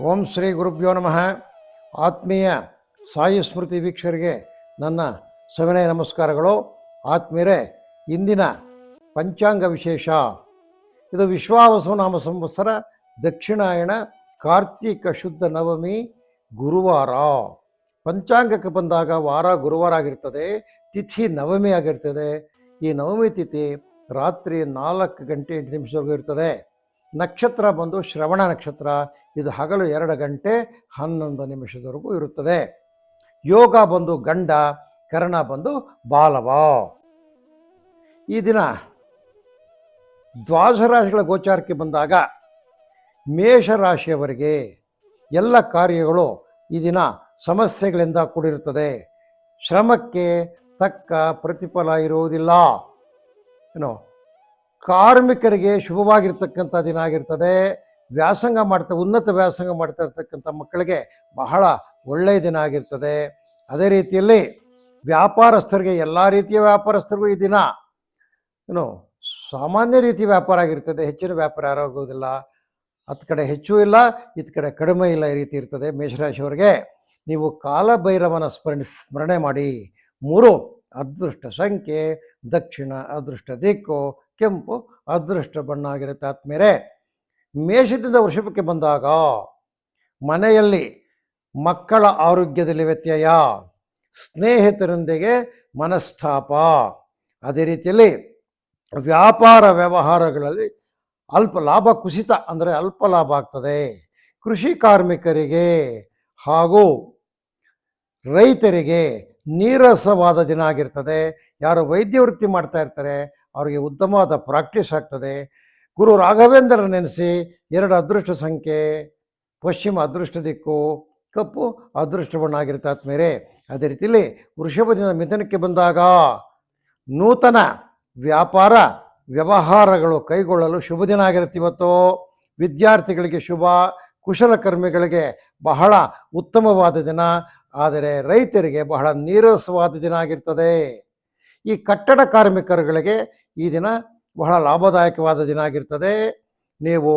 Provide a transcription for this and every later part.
ಓಂ ಶ್ರೀ ಗುರುಭ್ಯೋ ನಮಃ. ಆತ್ಮೀಯ ಸಾಯಿ ಸ್ಮೃತಿ ವೀಕ್ಷಕರಿಗೆ ನನ್ನ ಸವಿನಯ ನಮಸ್ಕಾರಗಳು. ಆತ್ಮೀಯರೇ, ಇಂದಿನ ಪಂಚಾಂಗ ವಿಶೇಷ. ಇದು ವಿಶ್ವಾವಸವನಾಮ ಸಂವತ್ಸರ ದಕ್ಷಿಣಾಯಣ ಕಾರ್ತೀಕ ಶುದ್ಧ ನವಮಿ ಗುರುವಾರ. ಪಂಚಾಂಗಕ್ಕೆ ಬಂದಾಗ ವಾರ ಗುರುವಾರ ಆಗಿರ್ತದೆ, ತಿಥಿ ನವಮಿ ಆಗಿರ್ತದೆ. ಈ ನವಮಿ ತಿಥಿ ರಾತ್ರಿ ನಾಲ್ಕು ಗಂಟೆ ಎಂಟು ನಿಮಿಷವರೆಗೂ ಇರ್ತದೆ. ನಕ್ಷತ್ರ ಬಂದು ಶ್ರವಣ ನಕ್ಷತ್ರ. ಇದು ಹಗಲು ಎರಡು ಗಂಟೆ ಹನ್ನೊಂದು ನಿಮಿಷದವರೆಗೂ ಇರುತ್ತದೆ. ಯೋಗ ಬಂದು ಗಂಡ, ಕರ್ಣ ಬಂದು ಬಾಲವ. ಈ ದಿನ ದ್ವಾದಶರಾಶಿಗಳ ಗೋಚಾರಕ್ಕೆ ಬಂದಾಗ ಮೇಷರಾಶಿಯವರಿಗೆ ಎಲ್ಲ ಕಾರ್ಯಗಳು ಈ ದಿನ ಸಮಸ್ಯೆಗಳಿಂದ ಕೂಡಿರುತ್ತದೆ. ಶ್ರಮಕ್ಕೆ ತಕ್ಕ ಪ್ರತಿಫಲ ಇರುವುದಿಲ್ಲ. ಏನು ಕಾರ್ಮಿಕರಿಗೆ ಶುಭವಾಗಿರ್ತಕ್ಕಂಥ ದಿನ ಆಗಿರ್ತದೆ. ವ್ಯಾಸಂಗ ಮಾಡ್ತಾ, ಉನ್ನತ ವ್ಯಾಸಂಗ ಮಾಡ್ತಾ ಇರ್ತಕ್ಕಂಥ ಮಕ್ಕಳಿಗೆ ಬಹಳ ಒಳ್ಳೆಯ ದಿನ ಆಗಿರ್ತದೆ. ಅದೇ ರೀತಿಯಲ್ಲಿ ವ್ಯಾಪಾರಸ್ಥರಿಗೆ, ಎಲ್ಲ ರೀತಿಯ ವ್ಯಾಪಾರಸ್ಥರಿಗೂ ಈ ದಿನ ಏನು ಸಾಮಾನ್ಯ ರೀತಿ ವ್ಯಾಪಾರ ಆಗಿರ್ತದೆ. ಹೆಚ್ಚಿನ ವ್ಯಾಪಾರ ಯಾರಾಗೋದಿಲ್ಲ ಹತ್ತು ಕಡೆ ಹೆಚ್ಚು ಇಲ್ಲ ಇತ್ತು ಕಡೆ ಕಡಿಮೆ ಇಲ್ಲ ಈ ರೀತಿ ಇರ್ತದೆ. ಮೇಷರಾಶಿಯವರಿಗೆ ನೀವು ಕಾಲಭೈರವನ ಸ್ಮರಣೆ ಸ್ಮರಣೆ ಮಾಡಿ. ಮೂರು ಅದೃಷ್ಟ ಸಂಖ್ಯೆ, ದಕ್ಷಿಣ ಅದೃಷ್ಟ ದಿಕ್ಕು, ಕೆಂಪು ಅದೃಷ್ಟ ಬಣ್ಣ ಆಗಿರುತ್ತೆ ಆತ್ಮೇರೆ ಮೇಷದಿಂದ ವೃಷಭಕ್ಕೆ ಬಂದಾಗ ಮನೆಯಲ್ಲಿ ಮಕ್ಕಳ ಆರೋಗ್ಯದಲ್ಲಿ ವ್ಯತ್ಯಯ, ಸ್ನೇಹಿತರೊಂದಿಗೆ ಮನಸ್ತಾಪ. ಅದೇ ರೀತಿಯಲ್ಲಿ ವ್ಯಾಪಾರ ವ್ಯವಹಾರಗಳಲ್ಲಿ ಅಲ್ಪ ಲಾಭ ಕುಸಿತ ಅಂದರೆ ಅಲ್ಪ ಲಾಭ ಆಗ್ತದೆ. ಕೃಷಿ ಕಾರ್ಮಿಕರಿಗೆ ಹಾಗೂ ರೈತರಿಗೆ ನೀರಸವಾದ ದಿನ ಆಗಿರ್ತದೆ. ಯಾರು ವೈದ್ಯ ವೃತ್ತಿ ಮಾಡ್ತಾ ಇರ್ತಾರೆ. ಅವರಿಗೆ ಉತ್ತಮವಾದ ಪ್ರಾಕ್ಟೀಸ್ ಆಗ್ತದೆ. ಗುರು ರಾಘವೇಂದ್ರ ನೆನೆಸಿ, ಎರಡು ಅದೃಷ್ಟ ಸಂಖ್ಯೆ, ಪಶ್ಚಿಮ ಅದೃಷ್ಟ ದಿಕ್ಕು, ಕಪ್ಪು ಅದೃಷ್ಟ ಆಗಿರುತ್ತೆ ಆದ್ಮೇಲೆ ಅದೇ ರೀತಿಯಲ್ಲಿ ವೃಷಭದಿಂದ ಮಿಥನಕ್ಕೆ ಬಂದಾಗ ನೂತನ ವ್ಯಾಪಾರ ವ್ಯವಹಾರಗಳು ಕೈಗೊಳ್ಳಲು ಶುಭ ದಿನ ಆಗಿರುತ್ತೆ ಇವತ್ತು. ವಿದ್ಯಾರ್ಥಿಗಳಿಗೆ ಶುಭ ಕುಶಲಕರ್ಮಿಗಳಿಗೆ ಬಹಳ ಉತ್ತಮವಾದ ದಿನ. ಆದರೆ ರೈತರಿಗೆ ಬಹಳ ನೀರಸವಾದ ದಿನ ಆಗಿರ್ತದೆ. ಈ ಕಟ್ಟಡ ಕಾರ್ಮಿಕರುಗಳಿಗೆ ಈ ದಿನ ಬಹಳ ಲಾಭದಾಯಕವಾದ ದಿನ ಆಗಿರ್ತದೆ. ನೀವು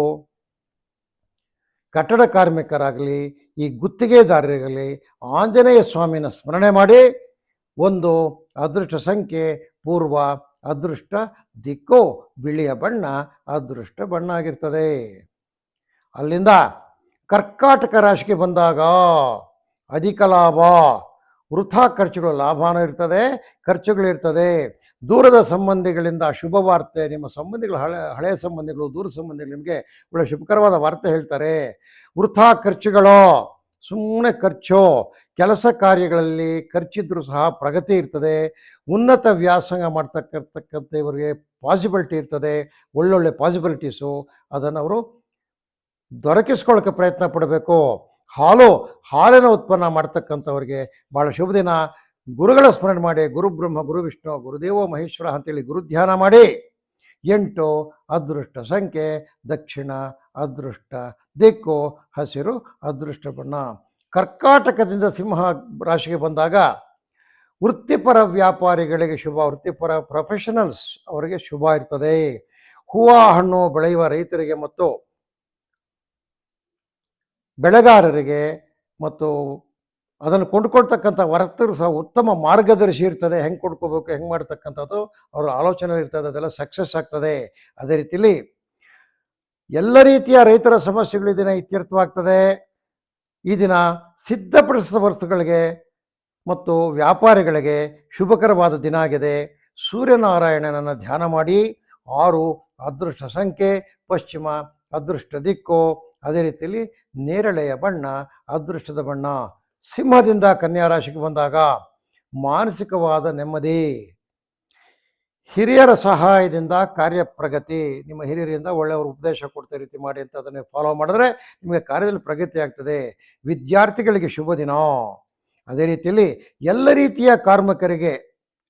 ಕಟ್ಟಡ ಕಾರ್ಮಿಕರಾಗಲಿ, ಈ ಗುತ್ತಿಗೆದಾರರಿಗಲಿ ಆಂಜನೇಯ ಸ್ವಾಮಿನ ಸ್ಮರಣೆ ಮಾಡಿ ಒಂದು ಅದೃಷ್ಟ ಸಂಖ್ಯೆ ಪೂರ್ವ ಅದೃಷ್ಟ ದಿಕ್ಕೋ ಬಿಳಿಯ ಬಣ್ಣ ಅದೃಷ್ಟ ಬಣ್ಣ ಆಗಿರ್ತದೆ. ಅಲ್ಲಿಂದ ಕರ್ಕಾಟಕ ರಾಶಿಗೆ ಬಂದಾಗ ಅಧಿಕ ಲಾಭ. ವೃಥಾ ಖರ್ಚುಗಳು ಲಾಭನೂ ಇರ್ತದೆ ಖರ್ಚುಗಳಿರ್ತದೆ ದೂರದ ಸಂಬಂಧಿಗಳಿಂದ ಶುಭ ವಾರ್ತೆ, ನಿಮ್ಮ ಸಂಬಂಧಿಗಳು ಹಳೆ, ಹಳೆಯ ಸಂಬಂಧಿಗಳು, ದೂರ ಸಂಬಂಧಿಗಳು ನಿಮಗೆ ಒಳ್ಳೆ ಶುಭಕರವಾದ ವಾರ್ತೆ ಹೇಳ್ತಾರೆ. ವೃಥಾ ಖರ್ಚುಗಳು ಸುಮ್ಮನೆ ಖರ್ಚು. ಕೆಲಸ ಕಾರ್ಯಗಳಲ್ಲಿ ಖರ್ಚಿದ್ರೂ ಸಹ ಪ್ರಗತಿ ಇರ್ತದೆ. ಉನ್ನತ ವ್ಯಾಸಂಗ ಮಾಡ್ತಕ್ಕಂಥ ಇವರಿಗೆ ಪಾಸಿಬಿಲಿಟಿ ಇರ್ತದೆ. ಒಳ್ಳೊಳ್ಳೆ ಪಾಸಿಬಿಲಿಟೀಸು, ಅದನ್ನು ಅವರು ದೊರಕಿಸ್ಕೊಳ್ಳೋಕೆ ಪ್ರಯತ್ನ ಪಡಬೇಕು. ಹಾಲು ಹಾಲಿನ ಉತ್ಪನ್ನ ಮಾಡ್ತಕ್ಕಂಥವ್ರಿಗೆ ಭಾಳ ಶುಭ ದಿನ. ಗುರುಗಳ ಸ್ಮರಣೆ ಮಾಡಿ, ಗುರು ಬ್ರಹ್ಮ, ಗುರು ವಿಷ್ಣು ಗುರುದೇವ ಮಹೇಶ್ವರ ಅಂತೇಳಿ ಗುರು ಧ್ಯಾನ ಮಾಡಿ. ಎಂಟು, ಅದೃಷ್ಟ ಸಂಖ್ಯೆ, ದಕ್ಷಿಣ, ಅದೃಷ್ಟ, ದಿಕ್ಕು, ಹಸಿರು, ಅದೃಷ್ಟ ಬಣ್ಣ. ಕರ್ಕಾಟಕದಿಂದ ಸಿಂಹ ರಾಶಿಗೆ ಬಂದಾಗ ವೃತ್ತಿಪರ ವ್ಯಾಪಾರಿಗಳಿಗೆ ಶುಭ, ವೃತ್ತಿಪರ ಪ್ರೊಫೆಷನಲ್ಸ್ ಅವರಿಗೆ ಶುಭ ಇರ್ತದೆ. ಹೂವು, ಹಣ್ಣು ಬೆಳೆಯುವ ರೈತರಿಗೆ ಮತ್ತು ಬೆಳೆಗಾರರಿಗೆ ಮತ್ತು ಅದನ್ನು ಕೊಂಡ್ಕೊಳ್ತಕ್ಕಂಥ ವರ್ತರು ಸಹ ಉತ್ತಮ ಮಾರ್ಗದರ್ಶಿ ಇರ್ತದೆ. ಹೆಂಗೆ ಕೊಂಡ್ಕೋಬೇಕು, ಹೆಂಗೆ ಮಾಡ್ತಕ್ಕಂಥದ್ದು, ಅವರ ಆಲೋಚನೆ ಇರ್ತದೆ. ಅದೆಲ್ಲ ಸಕ್ಸಸ್ ಆಗ್ತದೆ. ಅದೇ ರೀತಿಯಲ್ಲಿ ಎಲ್ಲ ರೀತಿಯ ರೈತರ ಸಮಸ್ಯೆಗಳು ಈ ದಿನ ಇತ್ಯರ್ಥವಾಗ್ತದೆ. ಈ ದಿನ ಸಿದ್ಧಪಡಿಸಿದ ವಸ್ತುಗಳಿಗೆ ಮತ್ತು ವ್ಯಾಪಾರಿಗಳಿಗೆ ಶುಭಕರವಾದ ದಿನ ಆಗಿದೆ. ಸೂರ್ಯನಾರಾಯಣನನ್ನು ಧ್ಯಾನ ಮಾಡಿ. ಆರು, ಅದೃಷ್ಟ ಸಂಖ್ಯೆ, ಪಶ್ಚಿಮ, ಅದೃಷ್ಟ ದಿಕ್ಕು ಅದೇ ರೀತಿಯಲ್ಲಿ ನೇರಳೆಯ ಬಣ್ಣ, ಅದೃಷ್ಟದ ಬಣ್ಣ, ಸಿಂಹದಿಂದ ಕನ್ಯಾ ರಾಶಿಗೆ ಬಂದಾಗ ಮಾನಸಿಕವಾದ ನೆಮ್ಮದಿ. ಹಿರಿಯರ ಸಹಾಯದಿಂದ ಕಾರ್ಯಪ್ರಗತಿ. ನಿಮ್ಮ ಹಿರಿಯರಿಂದ ಒಳ್ಳೆಯವರು ಉಪದೇಶ ಕೊಡ್ತಾ ರೀತಿ ಮಾಡಿ ಅಂತ ಅದನ್ನು ಫಾಲೋ ಮಾಡಿದ್ರೆ ನಿಮಗೆ ಕಾರ್ಯದಲ್ಲಿ ಪ್ರಗತಿ ಆಗ್ತದೆ. ವಿದ್ಯಾರ್ಥಿಗಳಿಗೆ ಶುಭ ದಿನ. ಅದೇ ರೀತಿಯಲ್ಲಿ ಎಲ್ಲ ರೀತಿಯ ಕಾರ್ಮಿಕರಿಗೆ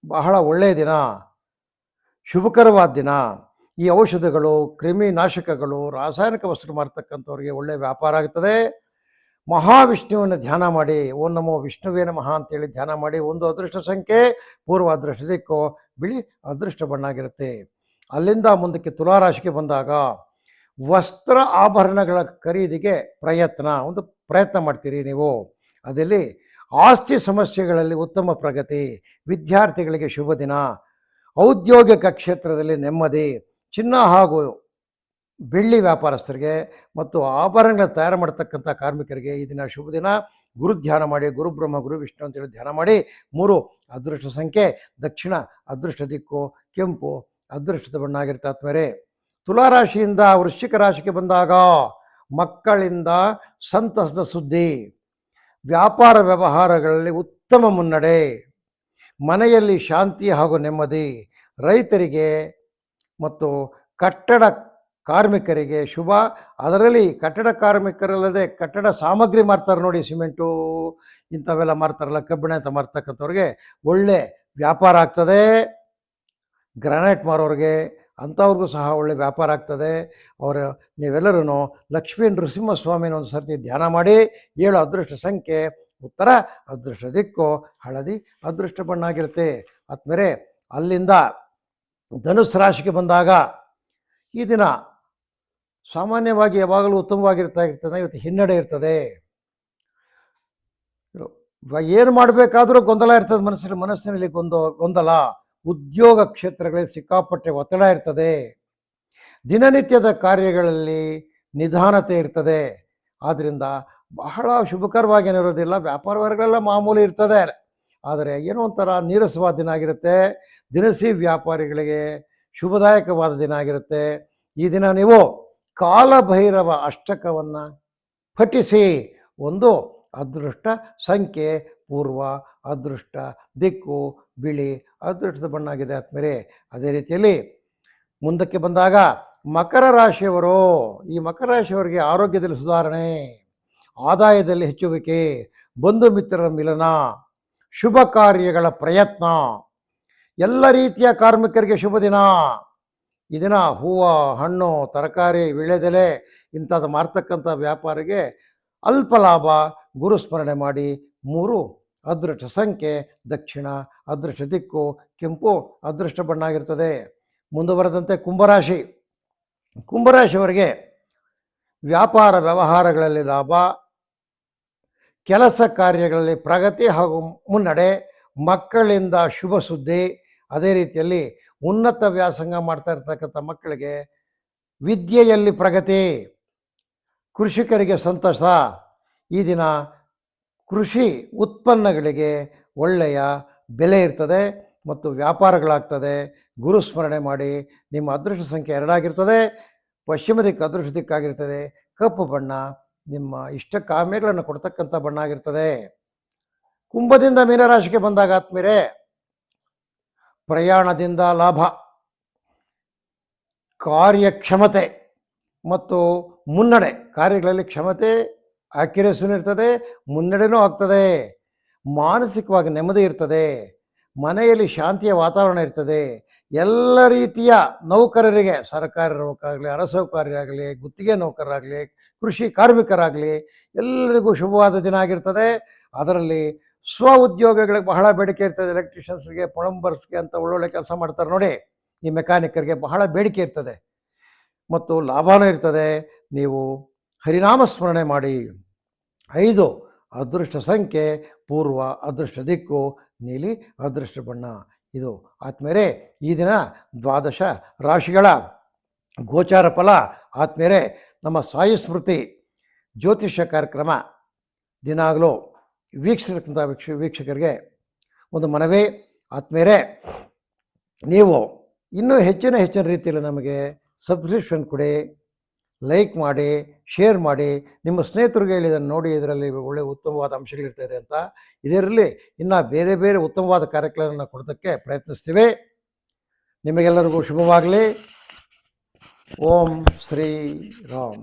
ಬಹಳ ಒಳ್ಳೆಯ ದಿನ. ಶುಭಕರವಾದ ದಿನ. ಈ ಔಷಧಗಳು, ಕ್ರಿಮಿನಾಶಕಗಳು, ರಾಸಾಯನಿಕ ವಸ್ತು ಮಾಡ್ತಕ್ಕಂಥವ್ರಿಗೆ ಒಳ್ಳೆಯ ವ್ಯಾಪಾರ ಆಗ್ತದೆ. ಮಹಾವಿಷ್ಣುವನ್ನು ಧ್ಯಾನ ಮಾಡಿ, ಓ ನಮೋ ವಿಷ್ಣುವೇ ನಮಃ ಅಂತೇಳಿ ಧ್ಯಾನ ಮಾಡಿ, ಒಂದು ಅದೃಷ್ಟ ಸಂಖ್ಯೆ ಪೂರ್ವ ಅದೃಷ್ಟ ದಿಕ್ಕೋ, ಬಿಳಿ ಅದೃಷ್ಟ ಬಣ್ಣ ಆಗಿರುತ್ತೆ ಅಲ್ಲಿಂದ ಮುಂದಕ್ಕೆ ತುಲಾರಾಶಿಗೆ ಬಂದಾಗ ವಸ್ತ್ರ ಆಭರಣಗಳ ಖರೀದಿಗೆ ಪ್ರಯತ್ನ, ಒಂದು ಪ್ರಯತ್ನ ಮಾಡ್ತೀರಿ ನೀವು. ಅದರಲ್ಲಿ ಆಸ್ತಿ ಸಮಸ್ಯೆಗಳಲ್ಲಿ ಉತ್ತಮ ಪ್ರಗತಿ, ವಿದ್ಯಾರ್ಥಿಗಳಿಗೆ ಶುಭ ದಿನ ಔದ್ಯೋಗಿಕ ಕ್ಷೇತ್ರದಲ್ಲಿ ನೆಮ್ಮದಿ ಚಿನ್ನ ಹಾಗೂ ಬೆಳ್ಳಿ ವ್ಯಾಪಾರಸ್ಥರಿಗೆ ಮತ್ತು ಆಭರಣಗಳ ತಯಾರು ಮಾಡತಕ್ಕಂಥ ಕಾರ್ಮಿಕರಿಗೆ ಈ ದಿನ ಶುಭ ದಿನ. ಗುರು ಧ್ಯಾನ ಮಾಡಿ, ಗುರು ಬ್ರಹ್ಮ, ಗುರು ವಿಷ್ಣು ಅಂತೇಳಿ ಧ್ಯಾನ ಮಾಡಿ. ಮೂರು, ಅದೃಷ್ಟ ಸಂಖ್ಯೆ, ದಕ್ಷಿಣ, ಅದೃಷ್ಟ ದಿಕ್ಕು, ಕೆಂಪು, ಅದೃಷ್ಟದ ಬಣ್ಣ ಆಗಿರುತ್ತೆ ಆತ್ಮರೇ ತುಲಾರಾಶಿಯಿಂದ ವೃಶ್ಚಿಕ ರಾಶಿಗೆ ಬಂದಾಗ ಮಕ್ಕಳಿಂದ ಸಂತಸದ ಸುದ್ದಿ. ವ್ಯಾಪಾರ ವ್ಯವಹಾರಗಳಲ್ಲಿ ಉತ್ತಮ ಮುನ್ನಡೆ. ಮನೆಯಲ್ಲಿ ಶಾಂತಿ ಹಾಗೂ ನೆಮ್ಮದಿ. ರೈತರಿಗೆ ಮತ್ತು ಕಟ್ಟಡ ಕಾರ್ಮಿಕರಿಗೆ ಶುಭ. ಅದರಲ್ಲಿ ಕಟ್ಟಡ ಕಾರ್ಮಿಕರಲ್ಲದೆ ಕಟ್ಟಡ ಸಾಮಗ್ರಿ ಮಾರ್ತಾರೆ ನೋಡಿ ಸಿಮೆಂಟು, ಇಂಥವೆಲ್ಲ ಮಾರ್ತಾರಲ್ಲ, ಕಬ್ಬಿಣ ಅಂತ ಮಾರ್ತಕ್ಕಂಥವ್ರಿಗೆ ಒಳ್ಳೆ ವ್ಯಾಪಾರ ಆಗ್ತದೆ. ಗ್ರಾನೈಟ್ ಮಾರೋರಿಗೆ ಅಂಥವ್ರಿಗೂ ಸಹ ಒಳ್ಳೆ ವ್ಯಾಪಾರ ಆಗ್ತದೆ. ಅವರ ನೀವೆಲ್ಲರೂ ಲಕ್ಷ್ಮೀ ನೃಸಿಂಹಸ್ವಾಮಿನ ಒಂದು ಸರ್ತಿ ಧ್ಯಾನ ಮಾಡಿ, ಏಳು ಅದೃಷ್ಟ ಸಂಖ್ಯೆ, ಉತ್ತರ ಅದೃಷ್ಟ ದಿಕ್ಕು, ಹಳದಿ ಅದೃಷ್ಟ ಬಣ್ಣ ಆಗಿರುತ್ತೆ ಆದ್ಮೇಲೆ ಅಲ್ಲಿಂದ ಧನುಸ್ ರಾಶಿಗೆ ಬಂದಾಗ ಈ ದಿನ ಸಾಮಾನ್ಯವಾಗಿ ಯಾವಾಗಲೂ ಉತ್ತಮವಾಗಿರ್ತಾ ಇರ್ತದೆ, ಇವತ್ತು ಹಿನ್ನಡೆ ಇರ್ತದೆ. ಏನು ಮಾಡಬೇಕಾದ್ರೂ ಗೊಂದಲ ಇರ್ತದೆ ಮನಸ್ಸಿನ ಮನಸ್ಸಿನಲ್ಲಿ ಗೊಂದ, ಗೊಂದಲ. ಉದ್ಯೋಗ ಕ್ಷೇತ್ರಗಳಲ್ಲಿ ಸಿಕ್ಕಾಪಟ್ಟೆ ಒತ್ತಡ ಇರ್ತದೆ. ದಿನನಿತ್ಯದ ಕಾರ್ಯಗಳಲ್ಲಿ ನಿಧಾನತೆ ಇರ್ತದೆ. ಆದ್ದರಿಂದ ಬಹಳ ಶುಭಕರವಾಗಿ ಏನಿರೋದಿಲ್ಲ ವ್ಯಾಪಾರ ವರ್ಗಳೆಲ್ಲ ಮಾಮೂಲಿ ಇರ್ತದೆ. ಆದರೆ ಏನೋ ಒಂಥರ ನೀರಸವಾದ ದಿನ ಆಗಿರುತ್ತೆ. ದಿನಸಿ ವ್ಯಾಪಾರಿಗಳಿಗೆ ಶುಭದಾಯಕವಾದ ದಿನ ಆಗಿರುತ್ತೆ. ಈ ದಿನ ನೀವು ಕಾಲಭೈರವ ಅಷ್ಟಕವನ್ನು ಪಠಿಸಿ. ಒಂದು ಅದೃಷ್ಟ ಸಂಖ್ಯೆ, ಪೂರ್ವ ಅದೃಷ್ಟ, ದಿಕ್ಕು, ಬಿಳಿ, ಅದೃಷ್ಟದ ಬಣ್ಣ ಆಗಿದೆ ಆದ್ಮೇಲೆ ಅದೇ ರೀತಿಯಲ್ಲಿ ಮುಂದಕ್ಕೆ ಬಂದಾಗ ಮಕರ ರಾಶಿಯವರು, ಈ ಮಕರ ರಾಶಿಯವರಿಗೆ ಆರೋಗ್ಯದಲ್ಲಿ ಸುಧಾರಣೆ, ಆದಾಯದಲ್ಲಿ ಹೆಚ್ಚುವಿಕೆ, ಬಂಧು ಮಿತ್ರರ ಮಿಲನ ಶುಭ ಕಾರ್ಯಗಳ ಪ್ರಯತ್ನ. ಎಲ್ಲ ರೀತಿಯ ಕಾರ್ಮಿಕರಿಗೆ ಶುಭ ದಿನ. ಈ ದಿನ ಹೂವು, ಹಣ್ಣು, ತರಕಾರಿ ವಿಳೆದೆಲೆ ಇಂಥದ್ದು ಮಾರ್ತಕ್ಕಂಥ ವ್ಯಾಪಾರಿಗೆ ಅಲ್ಪ ಲಾಭ. ಗುರು ಸ್ಮರಣೆ ಮಾಡಿ. ಮೂರು, ಅದೃಷ್ಟ ಸಂಖ್ಯೆ, ದಕ್ಷಿಣ, ಅದೃಷ್ಟ ದಿಕ್ಕು, ಕೆಂಪು, ಅದೃಷ್ಟ ಬಣ್ಣ ಆಗಿರ್ತದೆ ಮುಂದುವರೆದಂತೆ ಕುಂಭರಾಶಿ. ಕುಂಭರಾಶಿಯವರಿಗೆ ವ್ಯಾಪಾರ ವ್ಯವಹಾರಗಳಲ್ಲಿ ಲಾಭ. ಕೆಲಸ ಕಾರ್ಯಗಳಲ್ಲಿ ಪ್ರಗತಿ ಹಾಗೂ ಮುನ್ನಡೆ, ಮಕ್ಕಳಿಂದ ಶುಭ ಸುದ್ದಿ, ಅದೇ ರೀತಿಯಲ್ಲಿ ಉನ್ನತ ವ್ಯಾಸಂಗ ಮಾಡ್ತಾ ಇರ್ತಕ್ಕಂಥ ಮಕ್ಕಳಿಗೆ ವಿದ್ಯೆಯಲ್ಲಿ ಪ್ರಗತಿ, ಕೃಷಿಕರಿಗೆ ಸಂತಸ, ಈ ದಿನ ಕೃಷಿ ಉತ್ಪನ್ನಗಳಿಗೆ ಒಳ್ಳೆಯ ಬೆಲೆ ಇರ್ತದೆ ಮತ್ತು ವ್ಯಾಪಾರಗಳಾಗ್ತದೆ. ಗುರು ಸ್ಮರಣೆ ಮಾಡಿ ನಿಮ್ಮ ಅದೃಷ್ಟ ಸಂಖ್ಯೆ ಎರಡಾಗಿರ್ತದೆ. ಪಶ್ಚಿಮ ದಿಕ್ಕು ಅದೃಷ್ಟ ದಿಕ್ಕಾಗಿರ್ತದೆ. ಕಪ್ಪು ಬಣ್ಣ ನಿಮ್ಮ ಇಷ್ಟ ಕಾಮ್ಯಗಳನ್ನು ಕೊಡ್ತಕ್ಕಂಥ ಬಣ್ಣ ಆಗಿರ್ತದೆ. ಕುಂಭದಿಂದ ಮೀನರಾಶಿಗೆ ಬಂದಾಗ ಆತ್ಮೀರೆ, ಪ್ರಯಾಣದಿಂದ ಲಾಭ, ಕಾರ್ಯಕ್ಷಮತೆ ಮತ್ತು ಮುನ್ನಡೆ, ಕಾರ್ಯಗಳಲ್ಲಿ ಕ್ಷಮತೆ ಆಕ್ಯುರೇಸೂ ಇರ್ತದೆ, ಮುನ್ನಡೆನೂ ಆಗ್ತದೆ, ಮಾನಸಿಕವಾಗಿ ನೆಮ್ಮದಿ ಇರ್ತದೆ, ಮನೆಯಲ್ಲಿ ಶಾಂತಿಯ ವಾತಾವರಣ ಇರ್ತದೆ, ಎಲ್ಲ ರೀತಿಯ ನೌಕರರಿಗೆ, ಸರ್ಕಾರಿ ನೌಕರಾಗಲಿ, ಅರಸೌಕಾರಿಯಾಗಲಿ, ಗುತ್ತಿಗೆ ನೌಕರರಾಗಲಿ ಕೃಷಿ ಕಾರ್ಮಿಕರಾಗಲಿ ಎಲ್ಲರಿಗೂ ಶುಭವಾದ ದಿನ ಆಗಿರ್ತದೆ. ಅದರಲ್ಲಿ ಸ್ವ ಉದ್ಯೋಗಗಳಿಗೆ ಬಹಳ ಬೇಡಿಕೆ ಇರ್ತದೆ. ಎಲೆಕ್ಟ್ರಿಷಿಯನ್ಸ್ಗೆ ಪ್ಲಂಬರ್ಸ್ಗೆ ಅಂತ ಒಳ್ಳೊಳ್ಳೆ ಕೆಲಸ ಮಾಡ್ತಾರೆ ನೋಡಿ. ಈ ಮೆಕ್ಯಾನಿಕರಿಗೆ ಬಹಳ ಬೇಡಿಕೆ ಇರ್ತದೆ. ಮತ್ತು ಲಾಭನೂ ಇರ್ತದೆ. ನೀವು ಹರಿನಾಮ ಸ್ಮರಣೆ ಮಾಡಿ. ಐದು, ಅದೃಷ್ಟ ಸಂಖ್ಯೆ, ಪೂರ್ವ ಅದೃಷ್ಟ ದಿಕ್ಕು, ನೀಲಿ ಅದೃಷ್ಟ ಬಣ್ಣ. ಇದು ಆತ್ಮೇರೆ ಈ ದಿನ ದ್ವಾದಶ ರಾಶಿಗಳ ಗೋಚಾರ ಫಲ. ಆದ್ಮೇಲೆ ನಮ್ಮ ಸಾಯಿ ಸ್ಮೃತಿ ಜ್ಯೋತಿಷ್ಯ ಕಾರ್ಯಕ್ರಮ ದಿನಾಗಲೂ ವೀಕ್ಷಿಸತಕ್ಕಂಥ ವೀಕ್ಷ ವೀಕ್ಷಕರಿಗೆ ಒಂದು ಮನವಿ ಆದ್ಮೇಲೆ ನೀವು ಇನ್ನೂ ಹೆಚ್ಚಿನ ಹೆಚ್ಚಿನ ರೀತಿಯಲ್ಲಿ ನಮಗೆ ಸಬ್ಸ್ಕ್ರಿಪ್ಷನ್ ಕೊಡಿ ಲೈಕ್ ಮಾಡಿ ಶೇರ್ ಮಾಡಿ, ನಿಮ್ಮ ಸ್ನೇಹಿತರಿಗೆ ಹೇಳಿ ಇದನ್ನು ನೋಡಿ ಇದರಲ್ಲಿ ಒಳ್ಳೆಯ ಉತ್ತಮವಾದ ಅಂಶಗಳಿರ್ತದೆ ಅಂತ. ಇದರಲ್ಲಿ ಇನ್ನು ಬೇರೆ ಬೇರೆ ಉತ್ತಮವಾದ ಕಾರ್ಯಕ್ರಮಗಳನ್ನು ಕೊಡೋದಕ್ಕೆ ಪ್ರಯತ್ನಿಸ್ತೀವಿ. ನಿಮಗೆಲ್ಲರಿಗೂ ಶುಭವಾಗಲಿ. ஓம் ஸ்ரீ ராம்